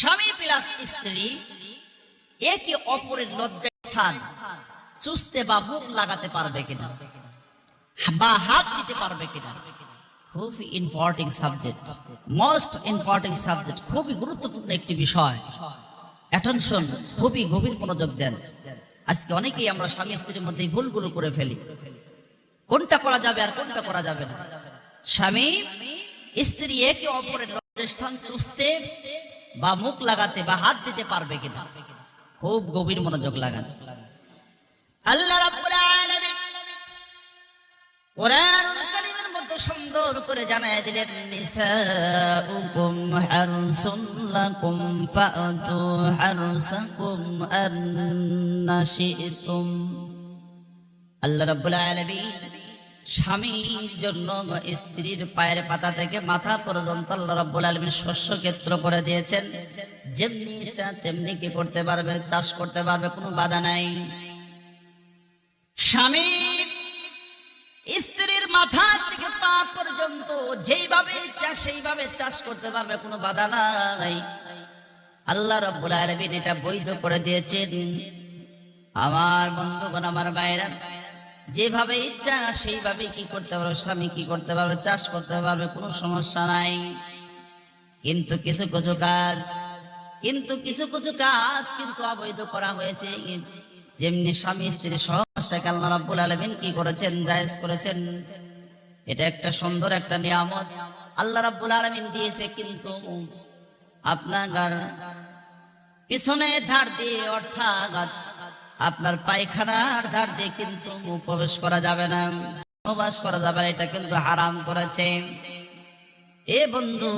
স্বামী প্লাস স্ত্রী একে অপরের লজ্জা স্থান। চুষতে বা মুখ লাগাতে পারবে কিনা? বা হাত দিতে পারবে কিনা? খুব important subject most important subject খুবই গুরুত্বপূর্ণ একটি বিষয়। অ্যাটেনশন খুবই গভীর মনোযোগ দেন। আজকে অনেকেই আমরা স্বামী স্ত্রীর মধ্যে ভুলগুলো করে ফেলি। কোনটা করা যাবে আর কোনটা করা যাবে না? স্বামী, স্ত্রী একে অপরের লজ্জাস্থান চুষতে বা মুখ লাগাতে বা হাত দিতে পারবে কিনা? খুব গভীর মনোযোগ লাগান। আল্লাহ রাব্বুল আল্লাহ স্বামীর জন্য স্ত্রীর পায়ের পাতা থেকে মাথা পর্যন্ত আল্লাহ রাব্বুল শস্য ক্ষেত্র করে দিয়েছেন। যেমনি চা তেমনি কি করতে পারবে, চাষ করতে পারবে, কোনো বাধা নাই। স্বামী স্ত্রীর মাথা থেকে পা পর্যন্ত যেইভাবে চাষ সেইভাবে চাষ করতে পারবে, কোনো বাধা নাই। আল্লাহ রাব্বুল আলামিন এটা বৈধ করে দিয়েছেন। আমার বন্ধুগণ, আমার ভাইরা যেভাবে ইচ্ছা, সেইভাবে কি করতে পারবে স্বামী কি করতে পারবে? চাষ করতে পারবে? কোনো সমস্যা নাই। কিন্তু কিছু কিছু কাজ, কিন্তু কিছু কিছু কাজ কিন্তু অবৈধ করা হয়েছে। যেমনি স্বামী স্ত্রী সহজটাকে আল্লাহ রাব্বুল আলামিন কি করেছেন? জায়েজ করেছেন। এটা একটা সুন্দর একটা নিয়ামত। আল্লাহ রাব্বুল আলামিন দিয়েছে, কিন্তু আপনার পিছনে ধার দিয়ে অর্থাৎ আপনার পায়খানার ধার দিয়ে কিন্তু প্রবেশ করা যাবে না। প্রবাস করা যাবে না, এটা কিন্তু হারাম করেছে। এ বন্ধু,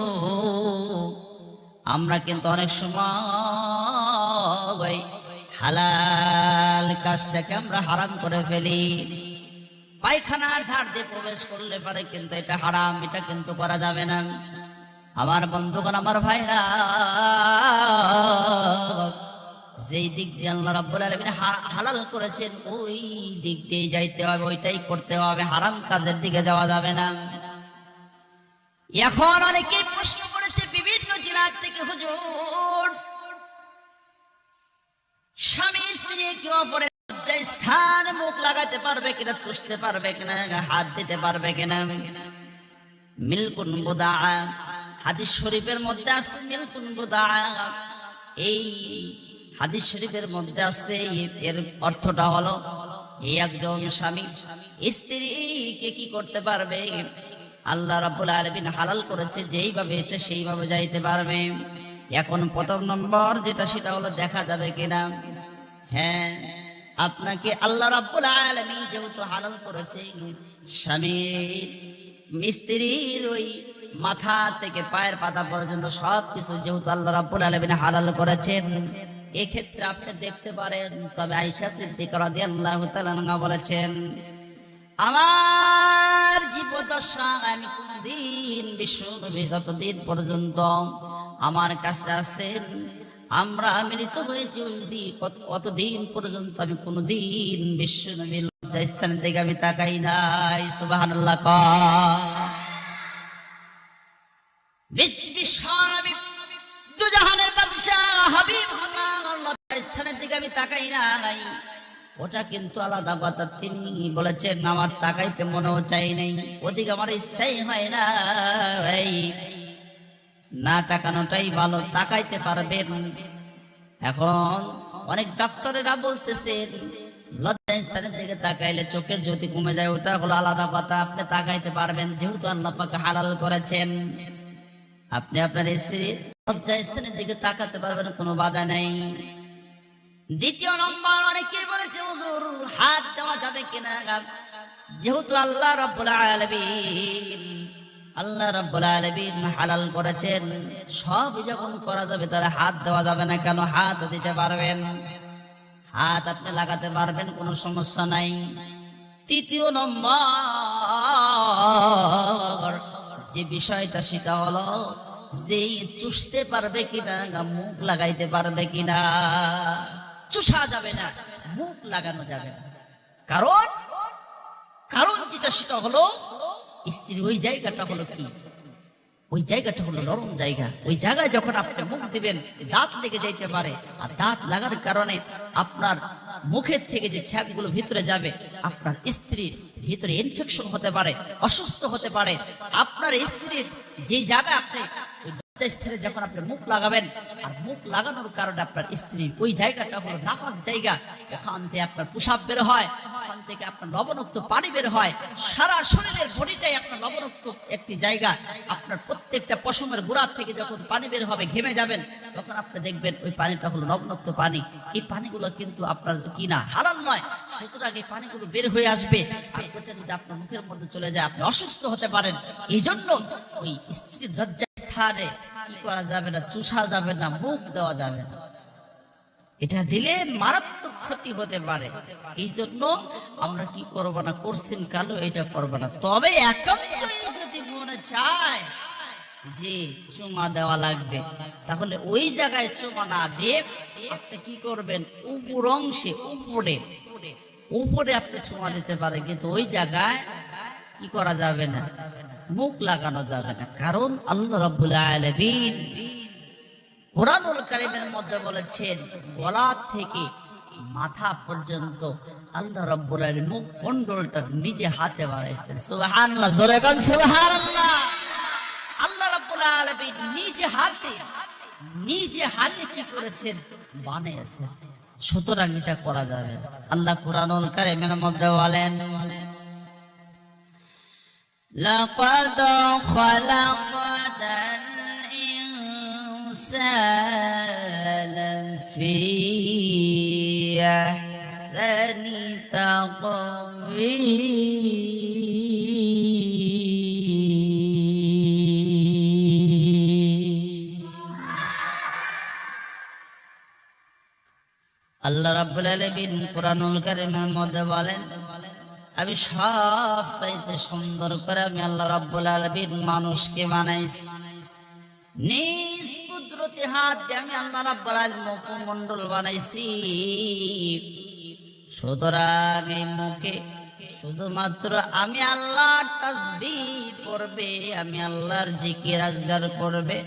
আমরা কিন্তু অনেক সময় হালাল কাজটাকে আমরা হারাম করে ফেলি। পায়খানার ধার দিয়ে প্রবেশ করলে পারে কিন্তু এটা হারাম, এটা কিন্তু করা যাবে না। আমার বন্ধুগণ, আমার ভাইরা যেই দিক দিয়ে আল্লাহ রাব্বুল আলামিন হালাল করেছেন, ওই দিক দিয়ে যাইতে হবে, ওইটাই করতে হবে, হারাম কাজের দিকে যাওয়া যাবে না। এখন অনেকেই প্রশ্ন করেছে, বিভিন্ন জেলা থেকে হুজুর, স্বামী, স্ত্রী কি অপরের লজ্জায় স্থান মুখ লাগাতে পারবে কিনা, চুষতে পারবে কিনা, হাত দিতে পারবে কিনা। মিলকুন বুদা, হাদিস শরীফের মধ্যে আসছে মিলকুন বুদা। এই হাদিস শরীফের মধ্যে আসছে, এর অর্থটা হলো এই একজন স্বামী, স্ত্রীকে কি করতে পারবে? আল্লাহ রাব্বুল আলামিন হালাল করেছে, যেইভাবে ইচ্ছে সেইভাবে যাইতে পারবে। এখন প্রথম নম্বর যেটা, সেটা হলো দেখা যাবে কিনা? হ্যাঁ আপনাকে আল্লাহ রাব্বুল আলামিন যেহেতু হালাল করেছে স্বামীর মিস্ত্রির ওই মাথা থেকে পায়ের পাতা পর্যন্ত সব কিছু যেহেতু আল্লাহ রাব্বুল আলামিন হালাল করেছেন এক্ষেত্রে আপনি দেখতে পারেন, তবে আয়েশা সিদ্দিকা তাআলা বলেছেন, আমার জীবদশা আমি কোনদিন বিশ্ব যতদিন পর্যন্ত আমার কাছে আসছেন আমরা মিলিত হয়েছি ওই অতদিন পর্যন্ত আমি কোনদিন বিশ্ব নবী লজ্জা স্থানের দিকে আমি তাকাই নাই। সুবহানাল্লাহ নাই ওটা কিন্তু আলাদা কথা। তিনি বলেছেন, আমার তাকাইতে মনেও চাই নাই, ওদিকে আমার ইচ্ছাই হয় না এই না তাকানোটাই ভালো, তাকাইতে পারবেন। এখন অনেক ডক্টরেরা বলতেছেন লজ্জা স্থানের দিকে তাকাইলে চোখের জ্যোতি কমে যায়, ওটা হলো আলাদা কথা, আপনি তাকাইতে পারবেন, যেহেতু আল্লাহ পাকে হালাল করেছেন। আপনি আপনার স্ত্রী লজ্জা স্থানের দিকে তাকাতে পারবেন, কোনো বাধা নেই। দ্বিতীয় নম্বর অনেকে বলেছে, হুজুর, হাত দেওয়া যাবে কিনা? যেহেতু আল্লাহ রাব্বুল আলামিন, আল্লাহ রাব্বুল আলামিন হালাল করেছেন, সব যখন করা যাবে তাহলে হাত দেওয়া যাবে না কেন? হাত দিতে পারবেন? হাত আপনি লাগাতে পারবেন, কোনো সমস্যা নাই। তৃতীয় নম্বর, যে বিষয়টা সেটা হলো যে চুষতে পারবে কিনা, মুখ লাগাইতে পারবে কিনা? চুষা যাবে না, মুখ লাগানো যাবে না। কারণ কারণ যেটা সেটা হলো স্ত্রী ওই জায়গাটা হলো কি? ওই জায়গাটা হলো নরম জায়গা। ওই জায়গায় যখন আপনি মুখ দিবেন, দাঁত লেগে যাইতে পারে। আর দাঁত লাগার কারণে আপনার মুখের থেকে যে ছ্যাপগুলো ভিতরে যাবে, আপনার স্ত্রীর ভিতরে ইনফেকশন হতে পারে, অসুস্থ হতে পারে। আপনার স্ত্রীর যে জায়গায় আপনি স্থানে যখন আপনি মুখ লাগাবেন, আর মুখ লাগানোর কারণে আপনার স্ত্রী ওই জায়গাটা হলো নাফাক জায়গা। ওখান থেকে আপনার পোশাক বের হয় ওখান থেকে আপনার লবণাক্ত পানি বের হয়। সারা শরীরের বডিটাই আপনার লবণাক্ত একটি জায়গা। আপনার প্রত্যেকটা পশমের গোড়ার থেকে যখন পানি বের হবে, ঘেমে যাবেন, তখন আপনি দেখবেন ওই পানিটা হলো লবণাক্ত পানি। এই পানিগুলো কিন্তু আপনার কি না, হালাল নয়। সুতরাং এই পানিগুলো বের হয়ে আসবে। আর ওটা যদি আপনার মুখের মধ্যে চলে যায়, আপনি অসুস্থ হতে পারেন। এই জন্য ওই স্ত্রীর লজ্জা স্থানে কি করা যাবে না, চুষা যাবে না, মুখ দেওয়া যাবে না। এটা দিলে মারাত্মক ক্ষতি হতে পারে। এই জন্য আমরা কি করব না, করছেন কালো এটা করব না। তবে যদি মনে চায় যে চুমা দেওয়া লাগবে, তাহলে ওই জায়গায় চুমা না দিয়ে কি করবেন, উপর অংশে, উপরে উপরে আপনি চুমা দিতে পারেন, কিন্তু ওই জায়গায় কি করা যাবে না? মুখ লাগানো যাবে না। কারণ আল্লাহ রাব্বুল আলামিন কোরআনুল কারিমের মধ্যে বলেছেন গলা থেকে মাথা পর্যন্ত আল্লাহ রব্বুল আলামিন মুখ মণ্ডলটা নিজে হাতে বানাইছেন সুবহানাল্লাহ, জোরে কোন, সুবহানাল্লাহ। আল্লাহ রাব্বুল আলামিন নিজে হাতে নিজে হাতে কি করেছেন? বানিয়েছেন। সুতরাং এটা করা যাবে। আল্লাহ কোরআনুল কারিমের মধ্যে বলেন لقد خلقنا الإنسان في أحسن تقويم আল্লাহ রাব্বুল আলামিন কোরআনুল কারীমের মধ্যে বলেন আমি সব চাইতে সুন্দর করে আমি আল্লাহ রাব্বুল আলামিন মানুষকে বানাইছি। নিজ কুদরতি হাত দিয়ে আমি আল্লাহ রাব্বুল আলামিন মুখমণ্ডল বানাইছি। সুতরাং এই মুখে শুধুমাত্র আমি আল্লাহ তাসবিহ পড়বে, আমি আল্লাহর জিকির আজগার করবে